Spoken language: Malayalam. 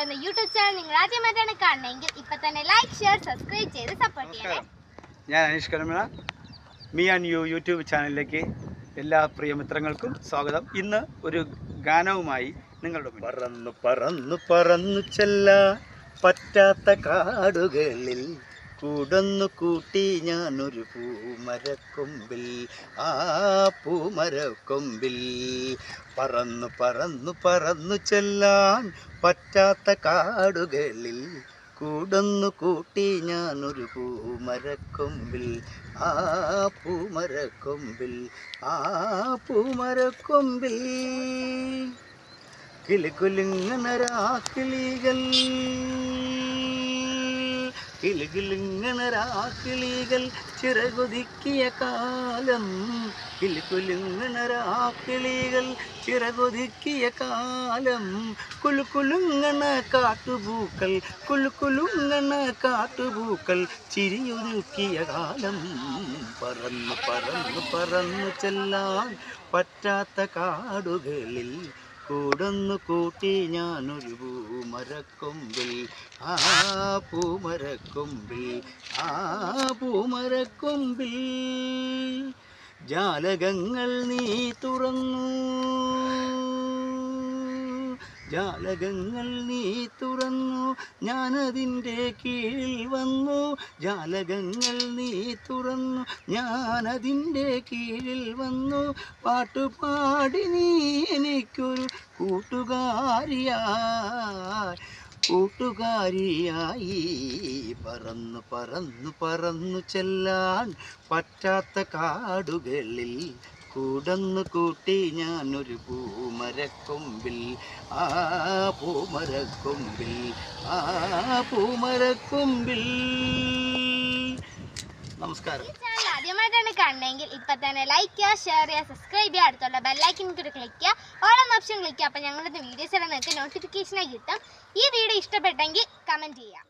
എന്ന യൂട്യൂബ് ചാനൽ നിങ്ങൾ ആദ്യമായിട്ടാണ് കാണണമെങ്കിൽ ഇപ്പൊ തന്നെ ലൈക്ക് ഷെയർ സബ്സ്ക്രൈബ് ചെയ്ത് സപ്പോർട്ട് ചെയ്യണേ. ഞാൻ Aneesh Karamana. Me and you YouTube ചാനലിലേക്ക് എല്ലാ പ്രിയ മിത്രങ്ങൾക്കും സ്വാഗതം. ഇന്ന് ഒരു ഗാനവുമായി നിങ്ങളുടെ. പറന്നു പറന്നു പറന്നു ചെല്ല പറ്റാത്ത കാടുകളിൽ കുടന്നു കൂട്ടി ഞാനൊരു പൂമരക്കൊമ്പിൽ ആ പൂമരക്കൊമ്പിൽ. പറന്നു പറന്നു പറന്നു ചെല്ലാൻ പറ്റാത്ത കാടുകളിൽ കൂടൊന്നു കൂട്ടി ഞാനൊരു പൂമരക്കൊമ്പിൽ ആ പൂമരക്കൊമ്പിൽ ആ പൂമരക്കൊമ്പിൽ. കിളികുലുങ്ങണരാക്കിളികൾ കിളികുലുങ്ങണരാക്കിളികൾ ചിറകൊതുക്കിയ കാലം. കിളികുലുങ്ങണരാക്കിളികൾ ചിറകുതിക്കിയ കാലം. കുലുകുലുങ്ങണ കാട്ടുപൂക്കൾ കുലുകുലുങ്ങണ കാട്ടുപൂക്കൾ ചിരിയൊരുക്കിയ കാലം. പറന്നു പറന്നു പറന്നു ചെല്ലാൻ പറ്റാത്ത കാടുകളിൽ കൂടന്നു കൂട്ടി ഞാനൊരു പൂമരക്കൊമ്പിൽ ആ പൂമരക്കൊമ്പിൽ ആ പൂമരക്കൊമ്പിൽ ജാലകങ്ങൾ നീ തുറന്നു. ജാലകങ്ങൾ നീ തുറന്നു ഞാനതിന്റെ കീഴിൽ വന്നു. ജാലകങ്ങൾ നീ തുറന്നു ഞാനതിന്റെ കീഴിൽ വന്നു. പാട്ടുപാടി നീ എനിക്കൊരു കൂട്ടുകാരിയായി. കൂട്ടുകാരിയായി. പറന്നു പറന്നു പറന്നു ചെല്ലാൻ പറ്റാത്ത കാടുകളിൽ കൂടന്നു കൂട്ടി ഞാനൊരു പൂമരക്കൊമ്പിൽ. ആ പൂമരക്കൊമ്പിൽ ആ പൂമരക്കൊമ്പിൽ. നമസ്കാരം. ആദ്യമായിട്ടാണ് കണ്ടെങ്കിൽ ഇപ്പൊ തന്നെ ലൈക്ക് ചെയ്യുക ഷെയർ ചെയ്യുക സബ്സ്ക്രൈബ് ചെയ്യുക അടുത്തുള്ള ബെല്ലൈക്കൻ കൂടി ക്ലിക്ക് ചെയ്യുക. ഓളം ഓപ്ഷൻ ക്ലിക്ക് ചെയ്യുക. അപ്പൊ ഞങ്ങളുടെ വീഡിയോസ് എല്ലാം നിങ്ങൾക്ക് നോട്ടിഫിക്കേഷനായി കിട്ടും. ഈ വീഡിയോ ഇഷ്ടപ്പെട്ടെങ്കിൽ കമന്റ് ചെയ്യുക.